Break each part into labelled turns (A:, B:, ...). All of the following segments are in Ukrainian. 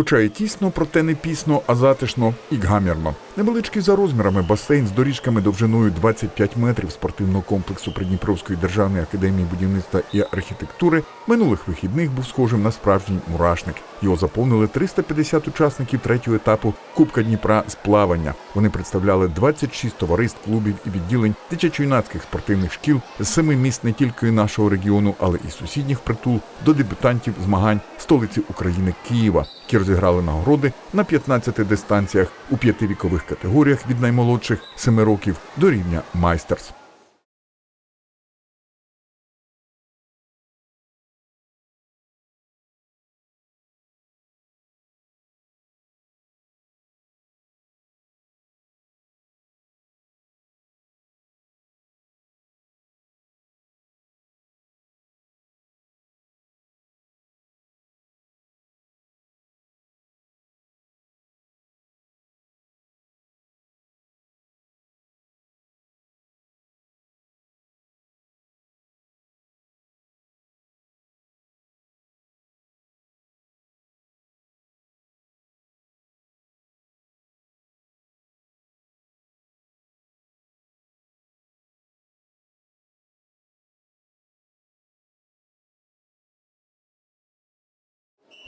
A: хоча й тісно, проте не пісно, а затишно і гамірно. Невеличкий за розмірами басейн з доріжками довжиною 25 метрів спортивного комплексу Придніпровської державної академії будівництва і архітектури минулих вихідних був схожим на справжній мурашник. Його заповнили 350 учасників третього етапу Кубка Дніпра з плавання. Вони представляли 26 товариств, клубів і відділень дитячо-юнацьких спортивних шкіл з семи міст не тільки нашого регіону, але і сусідніх притул до дебютантів змагань столиці України Києва, які розіграли нагороди на 15 дистанціях у п'яти вікових категоріях від наймолодших 7 років до рівня майстерс.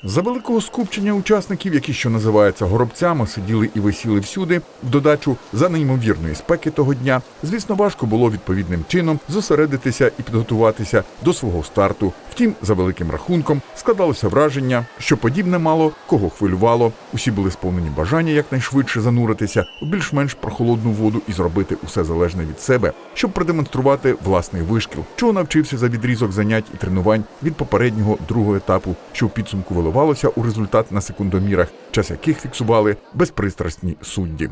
A: За великого скупчення учасників, які що називаються горобцями, сиділи і висіли всюди, в додачу за неймовірної спеки того дня, звісно, важко було відповідним чином зосередитися і підготуватися до свого старту. Втім, за великим рахунком складалося враження, що подібне мало кого хвилювало. Усі були сповнені бажання якнайшвидше зануритися в більш-менш прохолодну воду і зробити усе залежне від себе, щоб продемонструвати власний вишкіл, чого навчився за відрізок занять і тренувань від попереднього другого етапу, що в підсумку виливалося у результат на секундомірах, час яких фіксували безпристрасні судді.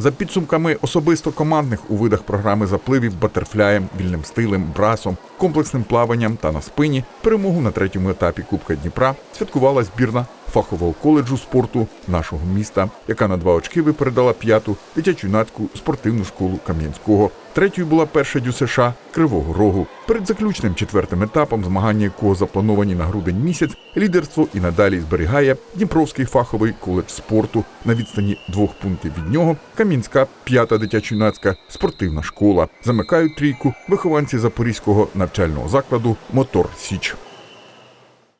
A: За підсумками особисто командних у видах програми запливів батерфляєм, вільним стилем, брасом, комплексним плаванням та на спині перемогу на третьому етапі Кубка Дніпра святкувала збірна фахового коледжу спорту нашого міста, яка на два очки випередила п'яту дитячо-юнацьку спортивну школу Кам'янського. Третьою була перша ДЮСШ Кривого Рогу. Перед заключним четвертим етапом, змагання якого заплановані на грудень місяць, лідерство і надалі зберігає Дніпровський фаховий коледж спорту. На відстані двох пунктів від нього Кам'янська п'ята дитячо-юнацька спортивна школа. Замикають трійку вихованці Запорізького навчального закладу Мотор Січ.